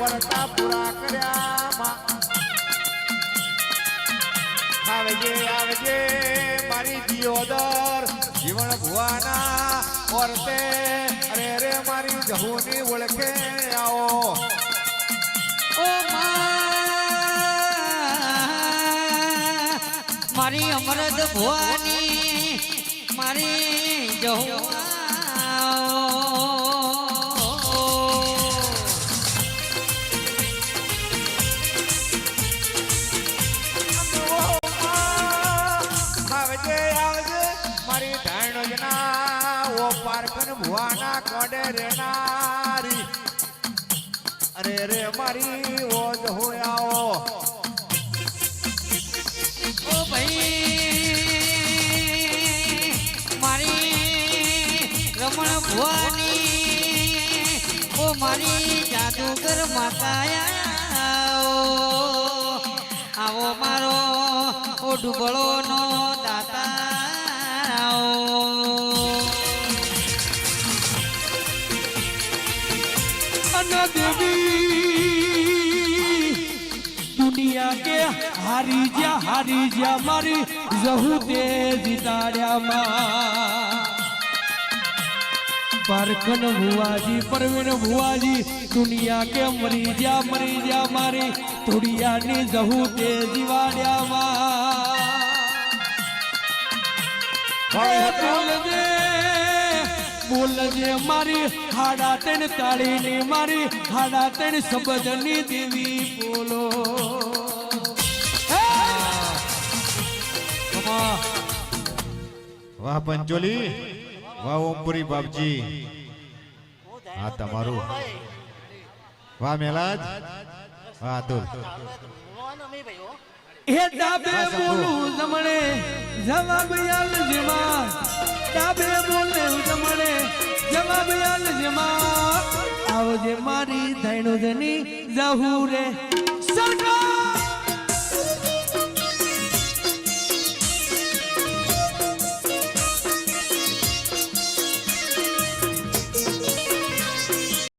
વર્તા પૂરા કર્યા માં આવજે આવજે, મારી દિયોદર, જીવન ભુવાના ઓરતે અરે રે, મારી જહુની ઓળખે, આવો. મારી અમરદ ભુવાની, મારી જહુઆ આવજે આવજે મારી ધાણો જના ઓ પારકન ભુવાના કોડે રેનારી. અરે રે મારી ઓ જહુ આવો. ઓ ભાઈ, મારી રમણ ભુવાની, ઓ મારી જાદુગર માતાયા આવો મારો ઓ ડુબળો નો અન દેવી દુનિયા કે હારી જ્યા હારી જ્યા મારી જહુ તે જીતાડ્યામાં પારખન ભુવાજી પરવીન ભુવાજી દુનિયા કે મરી જ્યા મરી જ્યા મારી ધુડિયાની જહુ તે જીવાડ્યામાં બોલજે મારી હાડા તેણ તાળીની મારી હાડા તેણ શબ્દની દેવી બોલો! વાહ પંચોલી વાહ ઓમપુરી બાપજી. આ તમારું. વાહ મેલાજ. વાહ અતુલ. હે ડાબે બોલું જમણે જવાબ યાલ જમણે જવાબ યાલ જેમાં આવજે મારી ધૈણો જની જહુ રે સરકાર!